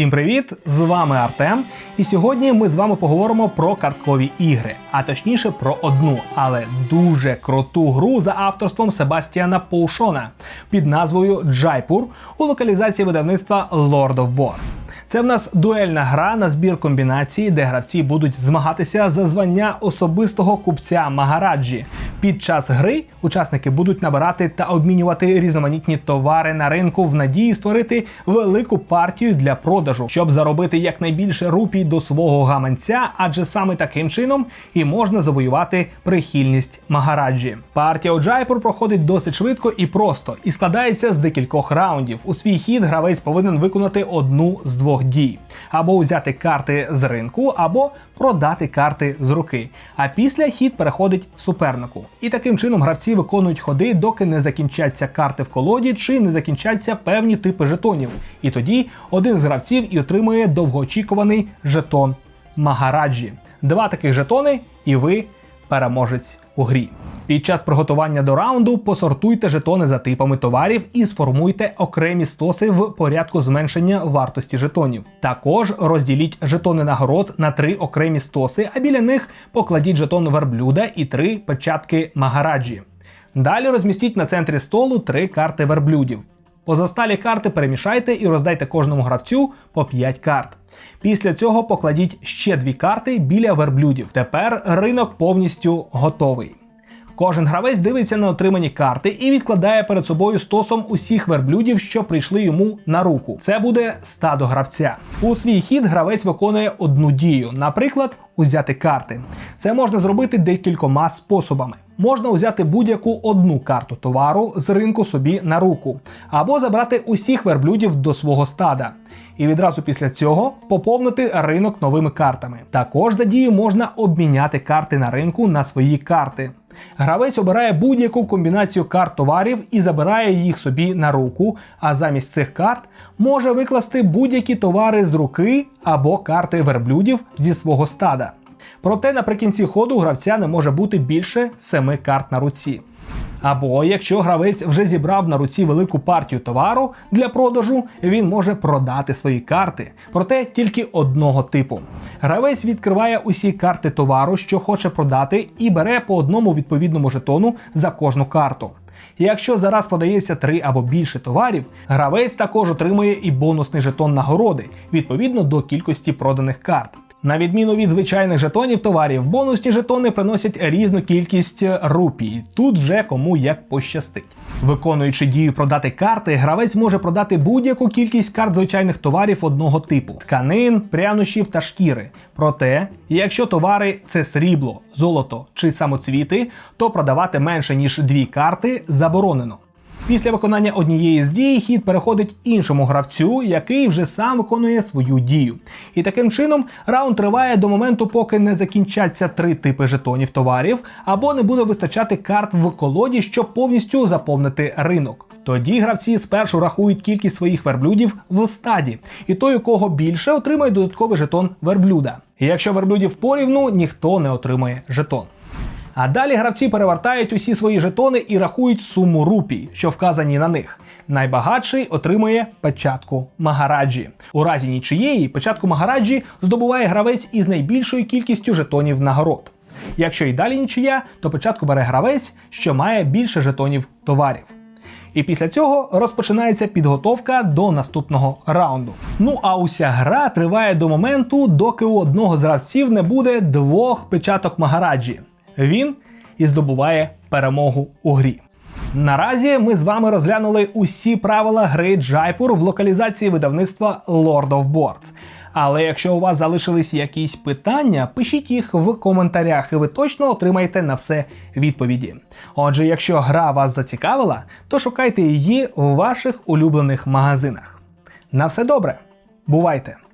Всім привіт! З вами Артем. І сьогодні ми з вами поговоримо про карткові ігри, а точніше про одну, але дуже круту гру за авторством Себастіана Поушона під назвою Джайпур у локалізації видавництва Lord of Boards. Це в нас дуельна гра на збір комбінації, де гравці будуть змагатися за звання особистого купця Магараджі. Під час гри учасники будуть набирати та обмінювати різноманітні товари на ринку в надії створити велику партію для продажу, щоб заробити якнайбільше рупій до свого гаманця, адже саме таким чином і можна завоювати прихильність Магараджі. Партія у Джайпур проходить досить швидко і просто, і складається з декількох раундів. У свій хід гравець повинен виконати одну з двох дій: або взяти карти з ринку, або продати карти з руки. А після хід переходить супернику. І таким чином гравці виконують ходи, доки не закінчаться карти в колоді чи не закінчаться певні типи жетонів. І тоді один з гравців і отримує довгоочікуваний жетон Магараджі. Два таких жетони, і ви переможець у грі. Під час приготування до раунду посортуйте жетони за типами товарів і сформуйте окремі стоси в порядку зменшення вартості жетонів. Також розділіть жетони нагород на три окремі стоси, а біля них покладіть жетон верблюда і три печатки Магараджі. Далі розмістіть на центрі столу три карти верблюдів. Позасталі карти перемішайте і роздайте кожному гравцю по 5 карт. Після цього покладіть ще дві карти біля верблюдів. Тепер ринок повністю готовий. Кожен гравець дивиться на отримані карти і відкладає перед собою стосом усіх верблюдів, що прийшли йому на руку. Це буде стадо гравця. У свій хід гравець виконує одну дію, наприклад, узяти карти. Це можна зробити декількома способами. Можна узяти будь-яку одну карту товару з ринку собі на руку, або забрати усіх верблюдів до свого стада. І відразу після цього поповнити ринок новими картами. Також за дію можна обміняти карти на ринку на свої карти. Гравець обирає будь-яку комбінацію карт товарів і забирає їх собі на руку, а замість цих карт може викласти будь-які товари з руки або карти верблюдів зі свого стада. Проте наприкінці ходу гравця не може бути більше семи карт на руці. Або якщо гравець вже зібрав на руці велику партію товару для продажу, він може продати свої карти, проте тільки одного типу. Гравець відкриває усі карти товару, що хоче продати, і бере по одному відповідному жетону за кожну карту. Якщо зараз подається три або більше товарів, гравець також отримує і бонусний жетон нагороди відповідно до кількості проданих карт. На відміну від звичайних жетонів товарів, бонусні жетони приносять різну кількість рупій. Тут вже кому як пощастить. Виконуючи дію продати карти, гравець може продати будь-яку кількість карт звичайних товарів одного типу: тканин, прянощів та шкіри. Проте, якщо товари це срібло, золото чи самоцвіти, то продавати менше ніж дві карти заборонено. Після виконання однієї з дій хід переходить іншому гравцю, який вже сам виконує свою дію. І таким чином раунд триває до моменту, поки не закінчаться три типи жетонів товарів, або не буде вистачати карт в колоді, щоб повністю заповнити ринок. Тоді гравці спершу рахують кількість своїх верблюдів в стаді, і той, у кого більше, отримає додатковий жетон верблюда. І якщо верблюдів порівну, ніхто не отримає жетон. А далі гравці перевертають усі свої жетони і рахують суму рупій, що вказані на них. Найбагатший отримує печатку Магараджі. У разі нічиєї печатку Магараджі здобуває гравець із найбільшою кількістю жетонів нагород. Якщо і далі нічия, то печатку бере гравець, що має більше жетонів товарів. І після цього розпочинається підготовка до наступного раунду. Ну а уся гра триває до моменту, доки у одного з гравців не буде двох печаток Магараджі він і здобуває перемогу у грі. Наразі ми з вами розглянули усі правила гри Джайпур в локалізації видавництва Lord of Boards. Але якщо у вас залишились якісь питання, пишіть їх в коментарях, і ви точно отримаєте на все відповіді. Отже, якщо гра вас зацікавила, то шукайте її у ваших улюблених магазинах. На все добре, бувайте!